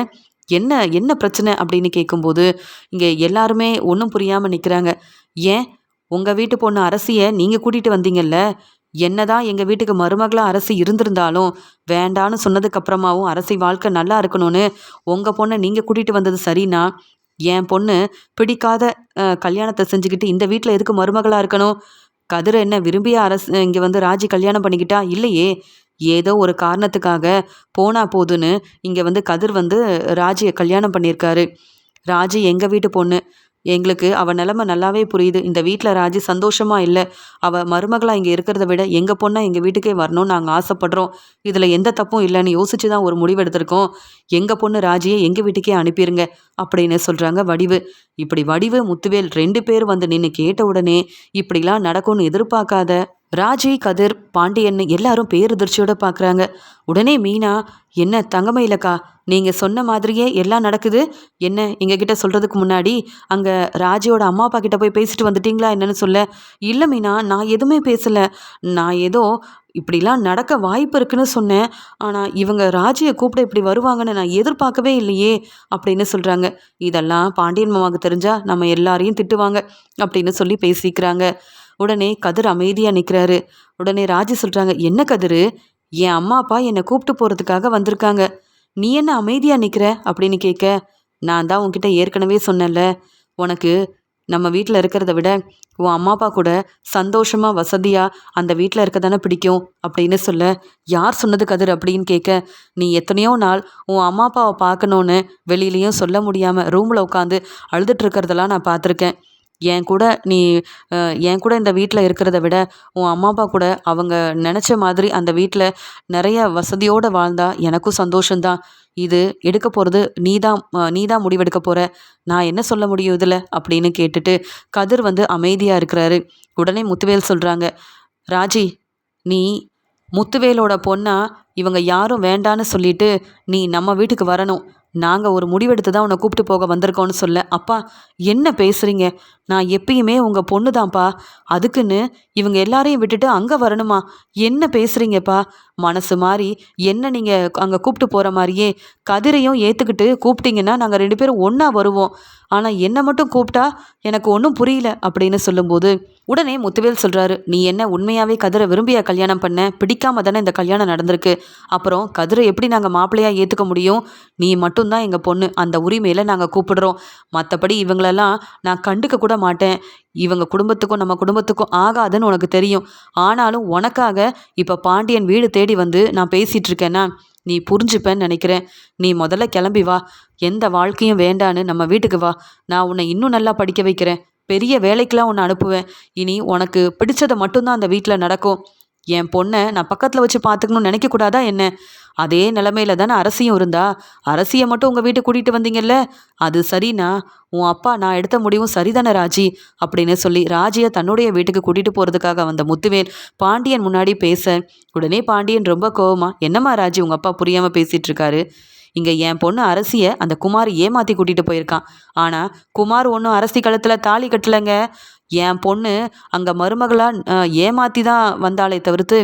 Speaker 1: என்ன என்ன பிரச்சனை அப்படின்னு கேட்கும்போது இங்கே எல்லாருமே ஒன்றும் புரியாமல் நிற்கிறாங்க ஏன்? உங்கள் வீட்டு பொண்ணு அரசியை நீங்கள் கூட்டிகிட்டு வந்தீங்கல்ல? என்னதான் எங்கள் வீட்டுக்கு மருமகளாக அரசி இருந்திருந்தாலும் வேண்டான்னு சொன்னதுக்கப்புறமாவும் அரசி வாழ்க்கை நல்லா இருக்கணும்னு உங்கள் பொண்ணை நீங்கள் கூட்டிகிட்டு வந்தது சரினா என் பொண்ணு பிடிக்காத கல்யாணத்தை செஞ்சுக்கிட்டு இந்த வீட்டில் எதுக்கு மருமகளாக இருக்கணும்? கதிர் என்ன விரும்பிய அரசு இங்கே வந்து ராஜி கல்யாணம் பண்ணிக்கிட்டா? இல்லையே. ஏதோ ஒரு காரணத்துக்காக போனா போதுன்னு இங்கே வந்து கதிர் வந்து ராஜியை கல்யாணம் பண்ணியிருக்காரு. ராஜி எங்கள் வீட்டு பொண்ணு? எங்களுக்கு அவள் நிலமை நல்லாவே புரியுது. இந்த வீட்டில் ராஜி சந்தோஷமாக இல்லை. அவள் மருமகளாக இங்கே இருக்கிறத விட எங்கள் பொண்ணாக எங்கள் வீட்டுக்கே வரணும்னு நாங்கள் ஆசைப்படுறோம். இதில் எந்த தப்பும் இல்லைன்னு யோசிச்சு தான் ஒரு முடிவு எடுத்திருக்கோம். எங்கள் பொண்ணு ராஜியை எங்கள் வீட்டுக்கே அனுப்பிடுங்க அப்படின்னு சொல்கிறாங்க வடிவு. இப்படி வடிவு முத்துவேல் ரெண்டு பேர் வந்து நின்று கேட்ட உடனே இப்படிலாம் நடக்கும்னு எதிர்பார்க்காத. ராஜி கதிர் பாண்டியன்னு எல்லாரும் பேரதிர்ச்சியோட பார்க்குறாங்க உடனே மீனா என்ன தங்கமயிலக்கா நீங்கள் சொன்ன மாதிரியே எல்லாம் நடக்குது. என்ன எங்ககிட்ட சொல்கிறதுக்கு முன்னாடி அங்கே ராஜியோட அம்மா அப்பா கிட்ட போய் பேசிட்டு வந்துட்டீங்களா என்னன்னு சொல்ல. இல்லை மீனா நான் எதுவுமே பேசலை. நான் ஏதோ இப்படிலாம் நடக்க வாய்ப்பு இருக்குன்னு சொன்னேன். ஆனால் இவங்க ராஜியை கூப்பிட இப்படி வருவாங்கன்னு நான் எதிர்பார்க்கவே இல்லையே அப்படின்னு சொல்கிறாங்க இதெல்லாம் பாண்டியன் மாமாவுக்கு தெரிஞ்சால் நம்ம எல்லாரையும் திட்டுவாங்க அப்படின்னு சொல்லி பேசிக்கிறாங்க. உடனே கதிர் அமைதியாக நிற்கிறாரு உடனே ராஜி சொல்கிறாங்க என்ன கதிர்? என் அம்மா அப்பா என்னை கூப்பிட்டு போகிறதுக்காக வந்திருக்காங்க. நீ என்ன அமைதியாக நிற்கிற அப்படின்னு கேட்க நான் தான் உன்கிட்ட ஏற்கனவே சொன்னேன்ல. உனக்கு நம்ம வீட்டில் இருக்கிறத விட உன் அம்மா அப்பா கூட சந்தோஷமாக வசதியாக அந்த வீட்டில் இருக்க தானே பிடிக்கும்? அப்படின்னு சொல்ல யார் சொன்னது கதிர்? அப்படின்னு கேட்க நீ எத்தனையோ நாள் உன் அம்மா அப்பாவை பார்க்கணுன்னு வெளியிலையும் சொல்ல முடியாமல் ரூமில் உட்காந்து அழுதுட்டு நான் பார்த்துருக்கேன். என் கூட நீ என் கூட இந்த வீட்டில் இருக்கிறத விட உன் அம்மா அப்பா கூட அவங்க நினச்ச மாதிரி அந்த வீட்டில் நிறைய வசதியோடு வாழ்ந்தா எனக்கும் சந்தோஷந்தான் இது எடுக்க போகிறது நீ தான் நீ தான் முடிவெடுக்க போகிற நான் என்ன சொல்ல முடியும் இதில்? அப்படின்னு கேட்டுட்டு கதிர் வந்து அமைதியாக இருக்கிறாரு. உடனே முத்துவேல் சொல்கிறாங்க ராஜி நீ முத்துவேலோட பொண்ணா இவங்க யாரும் வேண்டான்னு சொல்லிட்டு நீ நம்ம வீட்டுக்கு வரணும். நாங்கள் ஒரு முடிவெடுத்து தான் உன்னை கூப்பிட்டு போக வந்திருக்கோன்னு சொல்ல. அப்பா என்ன பேசுகிறீங்க நான் எப்பயுமே உங்கள் பொண்ணு தான்ப்பா அதுக்குன்னு இவங்க எல்லாரையும் விட்டுட்டு அங்கே வரணுமா? என்ன பேசுகிறீங்கப்பா மனசு மாதிரி என்ன நீங்கள் அங்கே கூப்பிட்டு போகிற மாதிரியே கதிரையும் ஏற்றுக்கிட்டு கூப்பிட்டீங்கன்னா நாங்கள் ரெண்டு பேரும் ஒன்றா வருவோம். ஆனால் என்னை மட்டும் கூப்பிட்டா எனக்கு ஒன்றும் புரியல அப்படின்னு சொல்லும்போது உடனே முத்துவேல் சொல்கிறாரு நீ என்ன உண்மையாகவே கதிரை விரும்பிய கல்யாணம் பண்ண? பிடிக்காம தானே இந்த கல்யாணம் நடந்திருக்கு. அப்புறம் கதிரை எப்படி நாங்கள் மாப்பிள்ளையாக ஏற்றுக்க முடியும்? நீ மட்டும்தான் எங்கள் பொண்ணு. அந்த உரிமையில் நாங்கள் கூப்பிடுறோம். மற்றபடி இவங்களெல்லாம் நான் கண்டுக்க கூட மாட்டேன். இவங்க குடும்பத்துக்கும் நம்ம குடும்பத்துக்கும் ஆகாதுன்னு உனக்கு தெரியும். ஆனாலும் உனக்காக இப்போ பாண்டியன் வீடு தேடி வந்து நான் பேசிகிட்டு இருக்கேன்னா நீ புரிஞ்சுப்பேன்னு நினைக்கிறேன். நீ முதல்ல கிளம்பி வா. எந்த வாழ்க்கையும் வேண்டான்னு நம்ம வீட்டுக்கு வா. நான் உன்னை இன்னும் நல்லா படிக்க வைக்கிறேன். பெரிய வேலைக்கெலாம் உன்னை அனுப்புவேன். இனி உனக்கு பிடிச்சதை மட்டும்தான் அந்த வீட்டில் நடக்கும். என் பொண்ணை நான் பக்கத்தில் வச்சு பார்த்துக்கணும்னு நினைக்கக்கூடாதா என்ன? அதே நிலமையில தானே அரசியும் இருந்தா? அரசியை மட்டும் உங்கள் வீட்டுக்கு கூட்டிகிட்டு வந்தீங்கல்ல? அது சரிண்ணா உன் அப்பா நான் எடுத்த முடிவும் சரிதானே ராஜி? அப்படின்னு சொல்லி ராஜியை தன்னுடைய வீட்டுக்கு கூட்டிகிட்டு போகிறதுக்காக வந்த முத்துவேல் பாண்டியன் முன்னாடி பேச உடனே பாண்டியன் ரொம்ப கோவமா என்னம்மா ராஜி உங்கள் அப்பா புரியாமல் பேசிகிட்டு இருக்காரு? இங்கே என் பொண்ணு அரசியை அந்த குமார் ஏமாற்றி கூட்டிகிட்டு போயிருக்கான். ஆனால் குமார் ஒன்றும் அரசி களத்தில் தாலி கட்டலைங்க. என் பொண்ணு அங்கே மருமகளாக ஏமாற்றி தான் வந்தாலே தவிர்த்து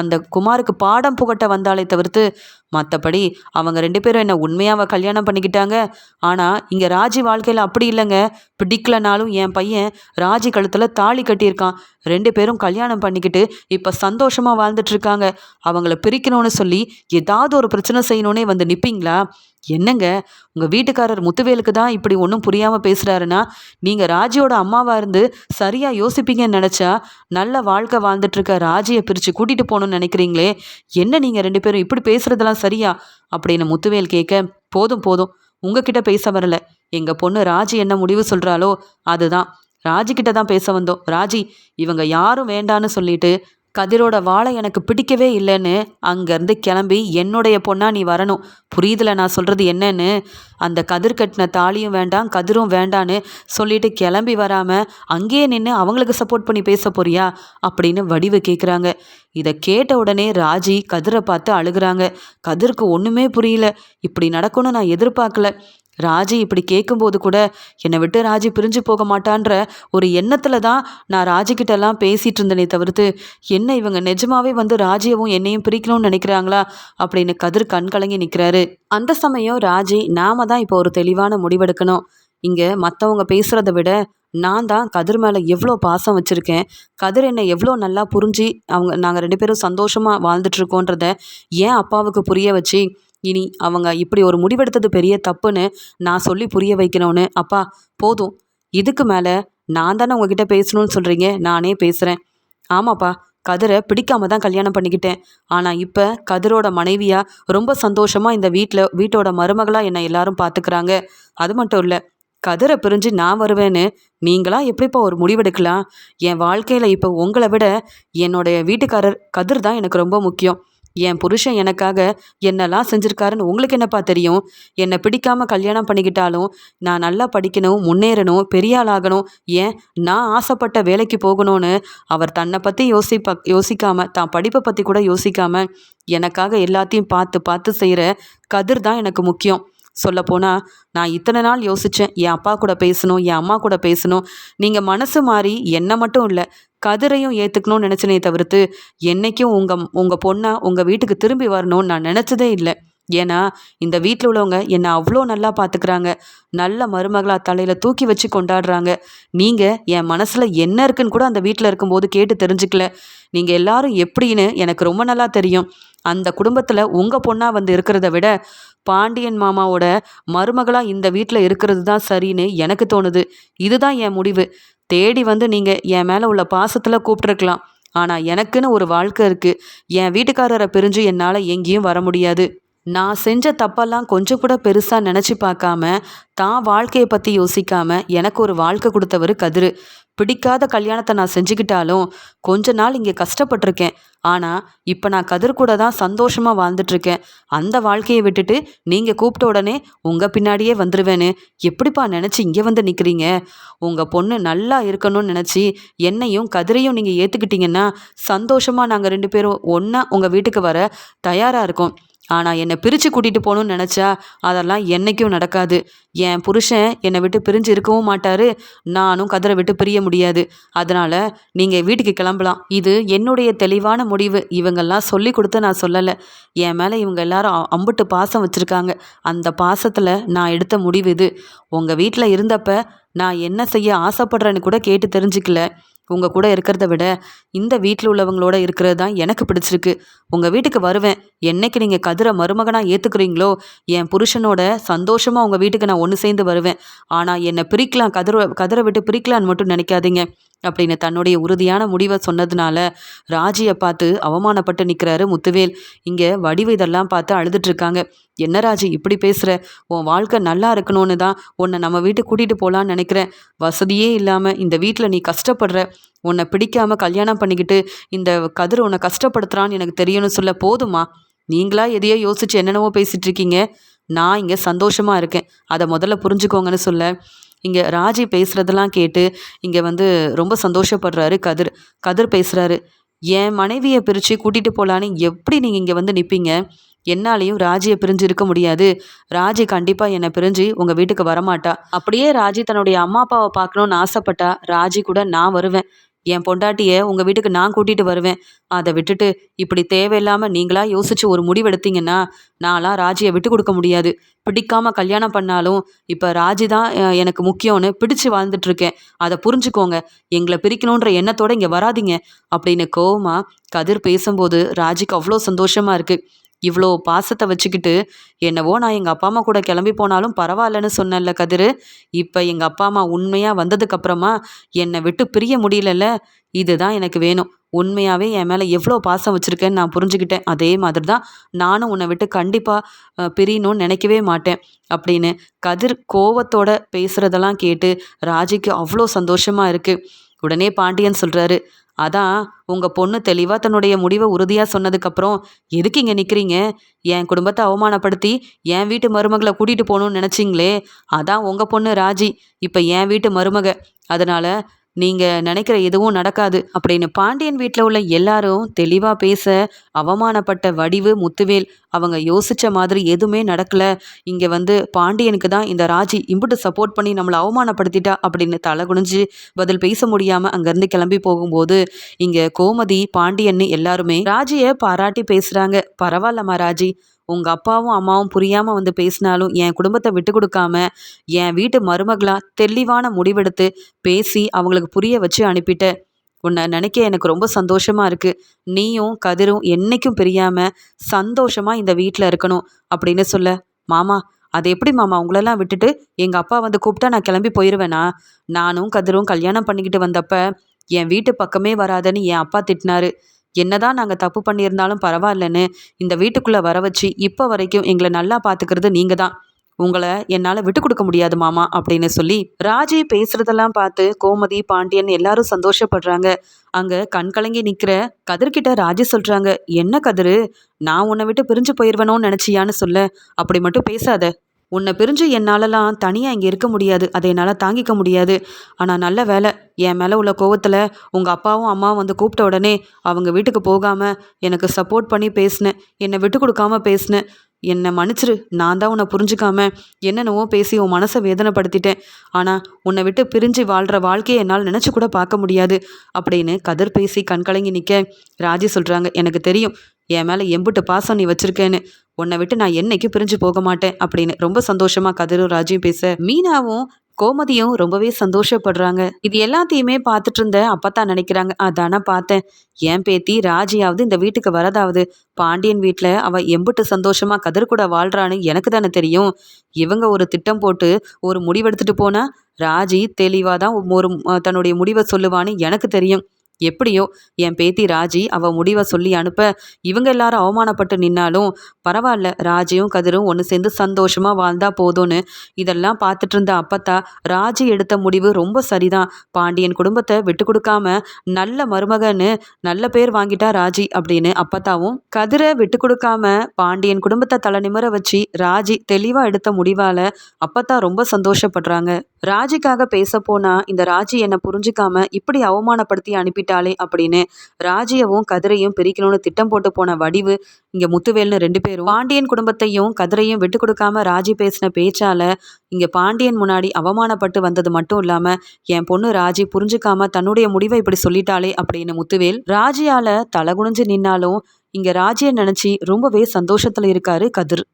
Speaker 1: அந்த குமாருக்கு பாடம் புகட்ட வந்தாலே தவிர்த்து மற்றபடி அவங்க ரெண்டு பேரும் என்ன உண்மையாக கல்யாணம் பண்ணிக்கிட்டாங்க? ஆனால் இங்கே ராஜி வாழ்க்கையில் அப்படி இல்லைங்க. பிடிக்கலனாலும் என் பையன் ராஜி கழுத்தில் தாலி கட்டியிருக்கான். ரெண்டு பேரும் கல்யாணம் பண்ணிக்கிட்டு இப்போ சந்தோஷமாக வாழ்ந்துட்டுருக்காங்க அவங்கள பிரிக்கணும்னு சொல்லி ஏதாவது ஒரு பிரச்சனை செய்யணுன்னே வந்து நிற்பீங்களா என்னங்க? உங்கள் வீட்டுக்காரர் முத்துவேலுக்கு தான் இப்படி ஒன்றும் புரியாமல் பேசுகிறாருன்னா நீங்கள் ராஜியோட அம்மாவாக இருந்து சரியாக யோசிப்பீங்கன்னு நினச்சா நல்ல வாழ்க்கை வாழ்ந்துட்டுருக்க ராஜியை பிரித்து கூட்டிகிட்டு போகணுன்னு நினைக்கிறீங்களே? என்ன நீங்கள் ரெண்டு பேரும் இப்படி பேசுகிறதெல்லாம் சரியா? அப்படின்னு முத்துவேல் கேட்க போதும் போதும். உங்ககிட்ட பேச வரல. எங்கள் பொண்ணு ராஜி என்ன முடிவு சொல்கிறாளோ அதுதான். ராஜி கிட்ட தான் பேச வந்தோம். ராஜி இவங்க யாரும் வேண்டான்னு சொல்லிட்டு கதிரோட வாழை எனக்கு பிடிக்கவே இல்லைன்னு அங்கேருந்து கிளம்பி என்னுடைய பொண்ணா நீ வரணும். புரியுதுல நான் சொல்கிறது என்னன்னு? அந்த கதிர் கட்டின தாலியும் வேண்டாம் கதிரும் வேண்டான்னு சொல்லிட்டு கிளம்பி வராமல் அங்கேயே நின்று அவங்களுக்கு சப்போர்ட் பண்ணி பேச போறியா? அப்படின்னு வடிவு கேட்குறாங்க இதை கேட்ட உடனே ராஜி கதிரை பார்த்து அழுகிறாங்க. கதிருக்கு ஒன்றுமே புரியல. இப்படி நடக்கும்னு நான் எதிர்பார்க்கல. ராஜி இப்படி கேட்கும்போது கூட என்னை விட்டு ராஜி பிரிஞ்சு போக மாட்டான்ற ஒரு எண்ணத்தில் தான் நான் ராஜிக்கிட்டெல்லாம் பேசிகிட்டு இருந்தேனே தவிர்த்து என்ன இவங்க நிஜமாவே வந்து ராஜியவும் என்னையும் பிரிக்கணும்னு நினைக்கிறாங்களா? அப்படின்னு கதிர் கண் கலங்கி நிற்கிறாரு அந்த சமயம் ராஜி நாம தான் இப்போ ஒரு தெளிவான முடிவெடுக்கணும். இங்கே மற்றவங்க பேசுகிறத விட நான் தான் கதிர் மேலே எவ்வளோ பாசம் வச்சுருக்கேன் கதிர் என்னை எவ்வளோ நல்லா புரிஞ்சு அவங்க நாங்கள் ரெண்டு பேரும் சந்தோஷமாக வாழ்ந்துட்டுருக்கோன்றத ஏன் அப்பாவுக்கு புரிய வச்சு இனி அவங்க இப்படி ஒரு முடிவெடுத்தது பெரிய தப்புன்னு நான் சொல்லி புரிய வைக்கணும்னு அப்பா போதும். இதுக்கு மேலே நான் தானே உங்ககிட்ட பேசணும்னு சொல்கிறீங்க நானே பேசுகிறேன் ஆமாப்பா கதிரை பிடிக்காம தான் கல்யாணம் பண்ணிக்கிட்டேன். ஆனால் இப்போ கதிரோட மனைவியாக ரொம்ப சந்தோஷமாக இந்த வீட்டில் வீட்டோட மருமகளாக என்னை எல்லாரும் பார்த்துக்கிறாங்க அது மட்டும் இல்லை கதிரை பிரிஞ்சு நான் வருவேன்னு நீங்களா எப்படிப்பா ஒரு முடிவெடுக்கலாம்? என் வாழ்க்கையில் இப்போ உங்களை விட என்னுடைய வீட்டுக்காரர் கதிர் தான் எனக்கு ரொம்ப முக்கியம். என் புருஷன் எனக்காக என்னெல்லாம் செஞ்சுருக்காருன்னு உங்களுக்கு என்னப்பா தெரியும்? என்னை பிடிக்காம கல்யாணம் பண்ணிக்கிட்டாலும் நான் நல்லா படிக்கணும் முன்னேறணும் பெரிய ஆளாகணும் ஏன் நான் ஆசைப்பட்ட வேலைக்கு போகணும்னு அவர் தன்னை பற்றி யோசிப்ப யோசிக்காம தான் படிப்பை பற்றி கூட யோசிக்காம எனக்காக எல்லாத்தையும் பார்த்து பார்த்து செய்கிற கதிர் தான் எனக்கு முக்கியம். சொல்லப்போனால் நான் இத்தனை நாள் யோசித்தேன் என் அப்பா கூட பேசணும் என் அம்மா கூட பேசணும். நீங்கள் மனசு மாறி என்னை மட்டும் இல்லை கதிரையும் ஏற்றுக்கணும்னு நினச்சினே தவிர்த்து என்றைக்கும் உங்கள் உங்கள் பொண்ணாக உங்கள் வீட்டுக்கு திரும்பி வரணும்னு நான் நினச்சதே இல்லை. ஏன்னா இந்த வீட்டில் உள்ளவங்க என்னை அவ்வளோ நல்லா பார்த்துக்கிறாங்க நல்ல மருமகளாக தலையில் தூக்கி வச்சு கொண்டாடுறாங்க. நீங்கள் என் மனசில் என்ன இருக்குன்னு கூட அந்த வீட்டில் இருக்கும்போது கேட்டு தெரிஞ்சுக்கல. நீங்கள் எல்லாரும் எப்படின்னு எனக்கு ரொம்ப நல்லா தெரியும். அந்த குடும்பத்தில் உங்கள் பொண்ணாக வந்து இருக்கிறத விட பாண்டியன் மாமாவோட மருமகளாக இந்த வீட்டில் இருக்கிறது தான் சரின்னு எனக்கு தோணுது. இதுதான் என் முடிவு. தேடி வந்து நீங்கள் என் மேலே உள்ள பாசத்தில் கூப்பிட்ருக்கலாம் ஆனால் எனக்குன்னு ஒரு வாழ்க்கை இருக்குது என் வீட்டுக்காரரை பிரிஞ்சு என்னால் எங்கேயும் வர முடியாது. நான் செஞ்ச தப்பெல்லாம் கொஞ்சம் கூட பெருசாக நினச்சி பார்க்காம தான் வாழ்க்கையை பற்றி யோசிக்காமல் எனக்கு ஒரு வாழ்க்கை கொடுத்தவர் கதிர். பிடிக்காத கல்யாணத்தை நான் செஞ்சுக்கிட்டாலும் கொஞ்ச நாள் இங்கே கஷ்டப்பட்டிருக்கேன். ஆனால் இப்போ நான் கதிர் கூட தான் சந்தோஷமாக வாழ்ந்துட்டுருக்கேன். அந்த வாழ்க்கையை விட்டுட்டு நீங்கள் கூப்பிட்ட உடனே உங்கள் பின்னாடியே வந்துடுவேன்னு எப்படிப்பா நினச்சி இங்கே வந்து நிற்கிறீங்க உங்கள் பொண்ணு நல்லா இருக்கணும்னு நினச்சி என்னையும் கதிரையும் நீங்கள் ஏற்றுக்கிட்டீங்கன்னா சந்தோஷமாக நாங்கள் ரெண்டு பேரும் ஒன்றா உங்கள் வீட்டுக்கு வர தயாராக இருக்கோம். ஆனால் என்னை பிரித்து கூட்டிகிட்டு போகணுன்னு நினச்சா அதெல்லாம் என்றைக்கும் நடக்காது. என் புருஷன் என்னை விட்டு பிரிஞ்சு இருக்கவும் மாட்டார். நானும் கதிரை விட்டு பிரிய முடியாது. அதனால் நீங்கள் வீட்டுக்கு கிளம்பலாம். இது என்னுடைய தெளிவான முடிவு. இவங்கெல்லாம் சொல்லி கொடுத்து நான் சொல்லலை. என் மேலே இவங்க எல்லாரும் அம்புட்டு பாசம் வச்சுருக்காங்க. அந்த பாசத்தில் நான் எடுத்த முடிவு இது. உங்கள் வீட்டில் இருந்தப்ப நான் என்ன செய்ய ஆசைப்படுறேன்னு கூட கேட்டு தெரிஞ்சுக்கல. உங்கள் கூட இருக்கிறத விட இந்த வீட்டில் உள்ளவங்களோட இருக்கிறது தான் எனக்கு பிடிச்சிருக்கு. உங்கள் வீட்டுக்கு வருவேன். என்னைக்கு நீங்கள் கதிரை மருமகனாக ஏற்றுக்குறீங்களோ என் புருஷனோட சந்தோஷமாக உங்கள் வீட்டுக்கு நான் ஒன்று சேர்ந்து வருவேன். ஆனால் என்னை பிரிக்கலாம் கதிரை கதிரை விட்டு பிரிக்கலான்னு மட்டும் நினைக்காதீங்க. அப்படின்னு தன்னுடைய உறுதியான முடிவை சொன்னதுனால ராஜியை பார்த்து அவமானப்பட்டு நிற்கிறாரு முத்துவேல். இங்கே வடிவு இதெல்லாம் பார்த்து அழுதுட்ருக்காங்க. என்ன ராஜி இப்படி பேசுகிற உன் வாழ்க்கை நல்லா இருக்கணும்னு தான் உன்னை நம்ம வீட்டுக்கு கூட்டிகிட்டு போகலான்னு நினைக்கிறேன். வசதியே இல்லாமல் இந்த வீட்டில் நீ கஷ்டப்படுற. உன்னை பிடிக்காமல் கல்யாணம் பண்ணிக்கிட்டு இந்த கதிர் உன்னை கஷ்டப்படுத்துகிறான்னு எனக்கு தெரியணும்னு சொல்ல போதுமா? நீங்களா எதையோ யோசிச்சு என்னென்னவோ பேசிகிட்டு இருக்கீங்க நான் இங்கே சந்தோஷமாக இருக்கேன். அதை முதல்ல புரிஞ்சுக்கோங்கன்னு சொல்ல. இங்கே ராஜி பேசுகிறதெல்லாம் கேட்டு இங்கே வந்து ரொம்ப சந்தோஷப்படுறாரு கதிர். கதிர் பேசுகிறாரு என் மனைவியை பிரித்து கூட்டிகிட்டு போகலான்னு எப்படி நீங்கள் இங்கே வந்து நிற்பீங்க என்னாலையும் ராஜியை பிரிஞ்சு இருக்க முடியாது. ராஜி கண்டிப்பாக என்னை பிரிஞ்சு உங்கள் வீட்டுக்கு வரமாட்டா. அப்படியே ராஜி தன்னுடைய அம்மா அப்பாவை பார்க்கணுன்னு ஆசைப்பட்டா ராஜி கூட நான் வருவேன். என் பொண்டாட்டியை உங்கள் வீட்டுக்கு நான் கூட்டிகிட்டு வருவேன். அதை விட்டுட்டு இப்படி தேவையில்லாமல் நீங்களா யோசிச்சு ஒரு முடிவெடுத்தீங்கன்னா நான்லாம் ராஜியை விட்டு கொடுக்க முடியாது. பிடிக்காம கல்யாணம் பண்ணாலும் இப்போ ராஜி தான் எனக்கு முக்கியம்னு பிடிச்சு வாழ்ந்துட்டுருக்கேன். அதை புரிஞ்சுக்கோங்க. எங்களை பிரிக்கணுன்ற எண்ணத்தோடு இங்கே வராதிங்க. அப்படின்னு கோவமா கதிர் பேசும்போது ராஜிக்கு அவ்வளோ சந்தோஷமாக இருக்குது இவ்வளோ பாசத்தை வச்சுக்கிட்டு என்னவோ நான் எங்கள் அப்பா அம்மா கூட கிளம்பி போனாலும் பரவாயில்லன்னு சொன்னேன்ல கதிர். இப்போ எங்கள் அப்பா அம்மா உண்மையாக வந்ததுக்கப்புறமா என்னை விட்டு பிரிய முடியலல்ல. இதுதான் எனக்கு வேணும். உண்மையாகவே என் மேலே எவ்வளோ பாசம் வச்சுருக்கேன்னு நான் புரிஞ்சுக்கிட்டேன். அதே மாதிரி தான் நானும் உன்னை விட்டு கண்டிப்பாக பிரியணும்னு நினைக்கவே மாட்டேன் அப்படின்னு கதிர் கோவத்தோட பேசுகிறதெல்லாம் கேட்டு ராஜிக்கு அவ்வளோ சந்தோஷமாக இருக்குது உடனே பாண்டியன் சொல்கிறாரு அதான் உங்கள் பொண்ணு தெளிவாக தன்னுடைய முடிவை உறுதியாக சொன்னதுக்கப்புறம் எதுக்கு இங்கே நிற்கிறீங்க என் குடும்பத்தை அவமானப்படுத்தி என் வீட்டு மருமகளை கூட்டிகிட்டு போகணும்னு நினச்சிங்களே? அதான் உங்கள் பொண்ணு ராஜி. இப்போ என் வீட்டு மருமக. அதனால் நீங்கள் நினைக்கிற எதுவும் நடக்காது அப்படின்னு பாண்டியன் வீட்டில் உள்ள எல்லாரும் தெளிவாக பேச அவமானப்பட்ட வடிவு முத்துவேல் அவங்க யோசிச்ச மாதிரி எதுவுமே நடக்கல. இங்கே வந்து பாண்டியனுக்கு தான் இந்த ராஜி இம்புட்டு சப்போர்ட் பண்ணி நம்மளை அவமானப்படுத்திட்டா அப்படின்னு தலை குனிஞ்சு பதில் பேச முடியாமல் அங்கேருந்து கிளம்பி போகும்போது இங்கே கோமதி பாண்டியன்னு எல்லாருமே ராஜியை பாராட்டி பேசுகிறாங்க பரவாயில்லம்மா ராஜி. உங்கள் அப்பாவும் அம்மாவும் புரியாமல் வந்து பேசினாலும் என் குடும்பத்தை விட்டு கொடுக்காம என் வீட்டு மருமகளாக தெளிவான முடிவெடுத்து பேசி அவங்களுக்கு புரிய வச்சு அனுப்பிட்ட உன்னை நினைக்க எனக்கு ரொம்ப சந்தோஷமாக இருக்குது நீயும் கதிரும் என்னைக்கும் பிரியாமல் சந்தோஷமாக இந்த வீட்டில் இருக்கணும் அப்படின்னு சொல்ல. மாமா அது எப்படி மாமா? உங்களெல்லாம் விட்டுட்டு எங்கள் அப்பா வந்து கூப்பிட்டா நான் கிளம்பி போயிடுவேனா நானும் கதிரும் கல்யாணம் பண்ணிக்கிட்டு வந்தப்ப என் வீட்டு பக்கமே வராதன்னு என் அப்பா திட்டினாரு. என்னதான் நாங்கள் தப்பு பண்ணியிருந்தாலும் பரவாயில்லன்னு இந்த வீட்டுக்குள்ளே வர வச்சு இப்போ வரைக்கும் எங்களை நல்லா பார்த்துக்கிறது நீங்கள் தான் உங்களை என்னால் விட்டு கொடுக்க முடியாது மாமா அப்படின்னு சொல்லி ராஜி பேசுறதெல்லாம் பார்த்து கோமதி பாண்டியன் எல்லாரும் சந்தோஷப்படுறாங்க. அங்கே கண் கலங்கி நிற்கிற கதிர்கிட்ட ராஜி சொல்கிறாங்க என்ன கதிரு? நான் உன்னை விட்டு பிரிஞ்சு போயிடுவேனோன்னு நினச்சியான்னு சொல்ல. அப்படி மட்டும் பேசாத. உன்னை பிரிஞ்சு என்னாலலாம் தனியாக இங்கே இருக்க முடியாது. அதை என்னால் தாங்கிக்க முடியாது. ஆனால் நல்ல வேலை என் மேலே உள்ள கோவத்தில் உங்கள் அப்பாவும் அம்மாவும் வந்து கூப்பிட்ட உடனே அவங்க வீட்டுக்கு போகாமல் எனக்கு சப்போர்ட் பண்ணி பேசினேன். என்னை விட்டு கொடுக்காம பேசினேன். என்னை மன்னிச்சிரு. நான் தான் உன்னை புரிஞ்சுக்காம என்னென்னவோ பேசி உன் மனசை வேதனைப்படுத்திட்டேன். ஆனால் உன்னை விட்டு பிரிஞ்சு வாழ்கிற வாழ்க்கையை என்னால் நினச்சி கூட பார்க்க முடியாது. அப்படின்னு கதிர் பேசி கண்கலங்கி நிற்க ராஜி சொல்கிறாங்க எனக்கு தெரியும் என் மேலே எம்புட்டு பாசம் நீ வச்சுருக்கேன்னு. உன்னை விட்டு நான் என்னைக்கு பிரிஞ்சு போக மாட்டேன் அப்படின்னு ரொம்ப சந்தோஷமா கதிரும் ராஜியும் பேச மீனாவும் கோமதியும் ரொம்பவே சந்தோஷப்படுறாங்க. இது எல்லாத்தையுமே பார்த்துட்டு இருந்த அப்பத்தான் நினைக்கிறாங்க. அதானா பார்த்தேன். ஏன் பேத்தி? ராஜியாவது இந்த வீட்டுக்கு வரதாவது. பாண்டியன் வீட்டில் அவ எம்பிட்டு சந்தோஷமா கதிர் கூட வாழ்றான்னு எனக்கு தானே தெரியும். இவங்க ஒரு திட்டம் போட்டு ஒரு முடிவெடுத்துட்டு போனா ராஜி தெளிவாக தான் ஒரு தன்னுடைய முடிவை சொல்லுவான்னு எனக்கு தெரியும். எப்படியோ என் பேத்தி ராஜி அவ முடிவை சொல்லி அனுப்ப இவங்க எல்லாரும் அவமானப்பட்டு நின்னாலும் பரவாயில்ல ராஜியும் கதிரும் ஒன்று சேர்ந்து சந்தோஷமா வாழ்ந்தா போதும்னு. இதெல்லாம் பார்த்துட்டு இருந்த அப்பத்தா ராஜி எடுத்த முடிவு ரொம்ப சரிதான். பாண்டியன் குடும்பத்தை விட்டு கொடுக்காம நல்ல மருமகன்னு நல்ல பேர் வாங்கிட்டா ராஜி அப்படின்னு அப்பத்தாவும் கதிரை விட்டு கொடுக்காம பாண்டியன் குடும்பத்தை தலை நிமிர வச்சு ராஜி தெளிவா எடுத்த முடிவால அப்பத்தா ரொம்ப சந்தோஷப்படுறாங்க. ராஜிக்காக பேச போனா இந்த ராஜி என்னை புரிஞ்சுக்காம இப்படி அவமானப்படுத்தி அனுப்பிட்டு அப்படின்னு ராஜியவும் கதிரையும் பிரிக்கணும்னு திட்டம் போட்டு போன வடிவு இங்க முத்துவேல்னு ரெண்டு பேரும் பாண்டியன் குடும்பத்தையும் கதிரையும் விட்டு கொடுக்காம ராஜி பேசின பேச்சால இங்க பாண்டியன் முன்னாடி அவமானப்பட்டு வந்தது மட்டும் இல்லாம என் பொண்ணு ராஜி புரிஞ்சுக்காம தன்னுடைய முடிவை இப்படி சொல்லிட்டாளே அப்படின்னு முத்துவேல் ராஜியால தலகுனிஞ்சு நின்னாலும் இங்க ராஜியை நினைச்சு ரொம்பவே சந்தோஷத்துல இருக்காரு கதிர்.